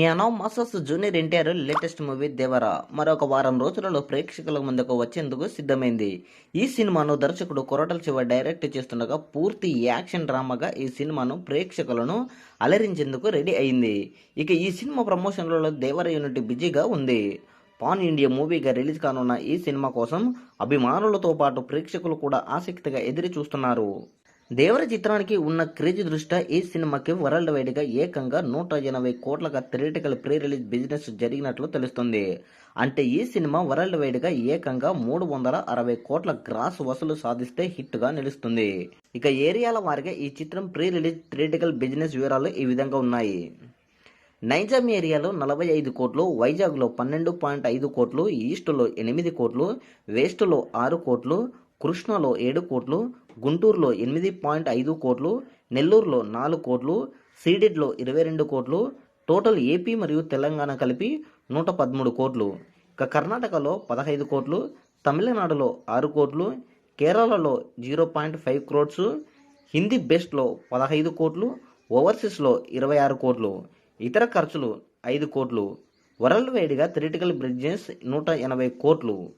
నేను masses junior NTR latest movie Devara. మరొక వారం రోజులలో ప్రేక్షకుల ముందుకు వచ్చేందుకు సిద్ధమైంది. ఈ సినిమాను దర్శకుడు కొరటల శివ డైరెక్ట్ చేస్తుండగా పూర్తి యాక్షన్ డ్రామాగా ఈ సినిమాను ప్రేక్షకులను అలరించేందుకు రెడీ అయింది. ఇక ఈ సినిమా ప్రమోషన్లలో దేవర యూనిట్ బిజీగా ఉంది. పాన్ ఇండియా మూవీగా రిలీజ్ కానున్న ఈ సినిమా కోసం అభిమానులతో పాటు ప్రేక్షకులు కూడా ఆసక్తిగా ఎదురు చూస్తున్నారు దేవర చిత్రానికి ఉన్న క్రేజ్ దృష్ట్యా ఈ సినిమాకి వరల్డ్ వైడ్గా ఏకంగా నూట ఎనభై కోట్లగా థియేటికల్ ప్రీ రిలీజ్ బిజినెస్ జరిగినట్లు తెలుస్తుంది. అంటే ఈ సినిమా వరల్డ్ వైడ్గా ఏకంగా మూడు వందల అరవై కోట్ల గ్రాస్ వసూలు సాధిస్తే హిట్గా నిలుస్తుంది. ఇక ఏరియాల వారిగా ఈ చిత్రం ప్రీ రిలీజ్ థియేటికల్ బిజినెస్ వివరాలు ఈ విధంగా ఉన్నాయి. నైజాం ఏరియాలో నలభై ఐదు కోట్లు వైజాగ్లో పన్నెండు పాయింట్ ఐదు కోట్లు ఈస్టులో ఎనిమిది కోట్లు వేస్ట్లో ఆరు కోట్లు కృష్ణలో ఏడు కోట్లు గుంటూరులో ఎనిమిది పాయింట్ ఐదు కోట్లు నెల్లూరులో నాలుగు కోట్లు సీడెడ్లో ఇరవై రెండు కోట్లు టోటల్ ఏపీ మరియు తెలంగాణ కలిపి నూట పదమూడు కోట్లు. ఇక కర్ణాటకలో పదహైదు కోట్లు తమిళనాడులో ఆరు కోట్లు కేరళలో zero point five crores Hindi బెస్ట్లో పదహైదు కోట్లు ఓవర్సీస్లో ఇరవై ఆరు కోట్లు ఇతర ఖర్చులు ఐదు కోట్లు. వరల్డ్ వైడ్గా థిరిటికల్ బ్రిడ్జెస్ నూట ఎనభై కోట్లు.